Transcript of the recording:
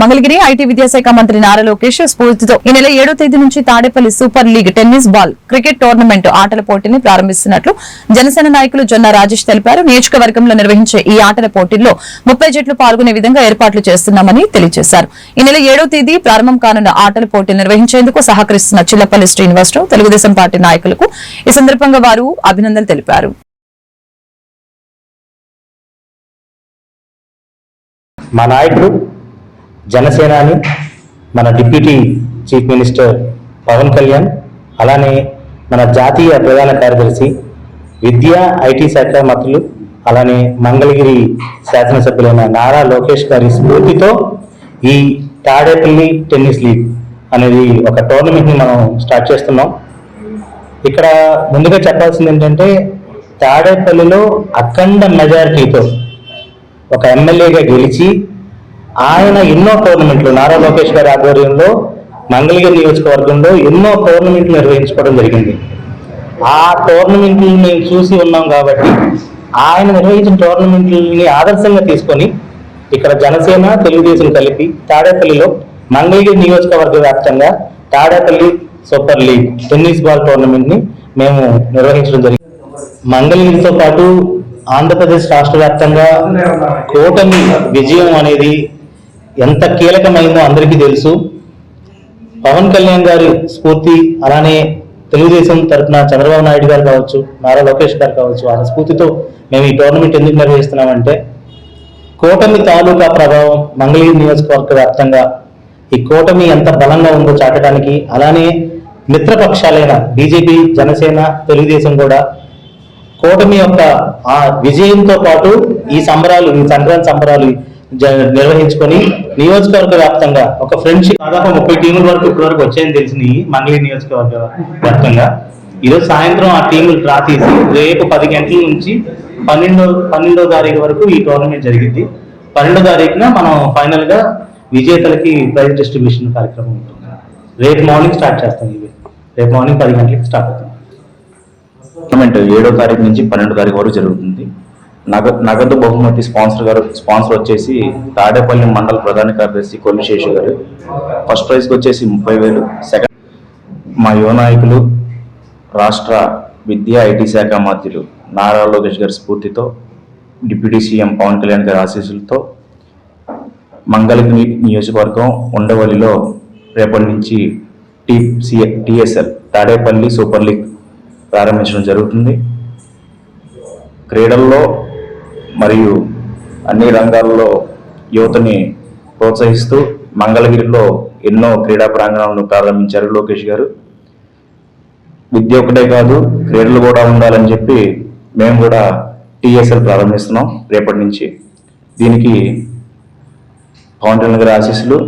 Mangalagiri IT విద్యాశాఖ మంత్రి నారా లోకేష్ స్ఫూర్తితో ఈ నెల ఏడో తేదీ నుంచి Tadepalli super league tennis ball cricket tournament ఆటల పోటీని ప్రారంభిస్తున్నట్లు జనసేన నాయకులు జొన్న రాజేష్ తెలిపారు. నియోజకవర్గంలో నిర్వహించే ఈ ఆటల పోటీల్లో ముప్పై జట్లు పాల్గొనే విధంగా ఏర్పాట్లు చేస్తున్నామని తెలియజేశారు. ఈ నెల ఏడో తేదీ ప్రారంభం కానున్న ఆటల పోటీ నిర్వహించేందుకు సహకరిస్తున్న చిల్లపల్లి శ్రీనివాసరావు తెలుగుదేశం పార్టీ నాయకులకు ఈ సందర్భంగా వారు అభినందనలు తెలిపారు. మా నాయకుడు జనసేనాని మన deputy chief minister Pawan Kalyan అలానే మన జాతీయ ప్రధాన కార్యదర్శి విద్యా ఐటీ శాఖ మంత్రులు అలానే మంగళగిరి శాసనసభ్యులైన నారా లోకేష్ గారి స్ఫూర్తితో ఈ తాడేపల్లి టెన్నిస్ లీగ్ అనేది ఒక టోర్నమెంట్ని మనం స్టార్ట్ చేస్తున్నాం. ఇక్కడ ముందుగా చెప్పాల్సింది ఏంటంటే తాడేపల్లిలో అఖండ మెజారిటీతో ఒక ఎమ్మెల్యేగా గెలిచి ఆయన ఎన్నో టోర్నమెంట్లు నారా లోకేష్ గారి ఆధ్వర్యంలో మంగళగిరి నియోజకవర్గంలో ఎన్నో టోర్నమెంట్లు నిర్వహించుకోవడం జరిగింది. ఆ టోర్నమెంట్లు మేము చూసి ఉన్నాం కాబట్టి ఆయన నిర్వహించిన టోర్నమెంట్లని ఆదర్శంగా తీసుకొని ఇక్కడ జనసేన తెలుగుదేశం కలిపి తాడేపల్లిలో మంగళగిరి నియోజకవర్గ వ్యాప్తంగా Tadepalli super league tennis ball టోర్నమెంట్ని మేము నిర్వహించడం జరిగింది. మంగళగిరితో పాటు ఆంధ్రప్రదేశ్ రాష్ట్ర వ్యాప్తంగా కూటమి విజయం అనేది ఎంత కీలకమైందో అందరికీ తెలుసు. పవన్ కళ్యాణ్ గారి స్ఫూర్తి అలానే తెలుగుదేశం తరఫున చంద్రబాబు నాయుడు గారు కావచ్చు నారా లోకేష్ గారు కావచ్చు వాళ్ళ స్ఫూర్తితో మేము ఈ టోర్నమెంట్ ఎందుకు నిర్వహిస్తున్నామంటే కూటమి తాలూకా ప్రభావం మంగళగిరి నియోజకవర్గ వ్యాప్తంగా ఈ కూటమి ఎంత బలంగా ఉందో చాటడానికి అలానే మిత్రపక్షాలైన బీజేపీ జనసేన తెలుగుదేశం కూడా కూటమి యొక్క ఆ విజయంతో పాటు ఈ సంబరాలు ఈ సంక్రాంతి సంబరాలు నిర్వహించుకొని నియోజకవర్గ వ్యాప్తంగా ఒక ఫ్రెండ్షిప్ దాదాపు ముప్పై టీముల వరకు ఇప్పటి వరకు వచ్చాయని తెలిసినాయి మంగళీ నియోజకవర్గ వ్యాప్తంగా. ఈరోజు సాయంత్రం ఆ టీములు డ్రా తీసి రేపు పది గంటల నుంచి పన్నెండో పన్నెండో తారీఖు వరకు ఈ టోర్నమెంట్ జరిగింది. పన్నెండో తారీఖున మనం ఫైనల్గా విజేతలకి ప్రైజ్ డిస్ట్రిబ్యూషన్ కార్యక్రమం ఉంటుంది. రేపు మార్నింగ్ స్టార్ట్ చేస్తాం ఇవి. రేపు మార్నింగ్ పది గంటలకి స్టార్ట్ అవుతుంది ఏడో తారీఖు నుంచి పన్నెండో తారీఖు వరకు జరుగుతుంది. నగ నగదు బహుమతి స్పాన్సర్ గారు స్పాన్సర్ వచ్చేసి తాడేపల్లి మండల ప్రధాన కార్యదర్శి కొల్లిశేషు గారు. ఫస్ట్ ప్రైజ్కి వచ్చేసి ముప్పై వేలు. సెకండ్ మా యువ నాయకులు రాష్ట్ర విద్యా ఐటీ శాఖ మంత్రులు నారా లోకేష్ గారి స్ఫూర్తితో డిప్యూటీ సీఎం పవన్ కళ్యాణ్ గారి ఆశీస్సులతో మంగళగిరి నియోజకవర్గం ఉండవల్లిలో రేపటి నుంచి T C TSL Tadepalli super league ప్రారంభించడం జరుగుతుంది. క్రీడల్లో మరియు అన్ని రంగాల్లో యువతని ప్రోత్సహిస్తూ మంగళగిరిలో ఎన్నో క్రీడా ప్రాంగణాలను ప్రారంభించారు లోకేష్ గారు. విద్య ఒకటే కాదు క్రీడలు కూడా ఉండాలని చెప్పి మేము కూడా టీఎస్ఎల్ ప్రారంభిస్తున్నాం రేపటి నుంచి. దీనికి పవన్ కళ్యాణ్ గారి ఆశీస్సులు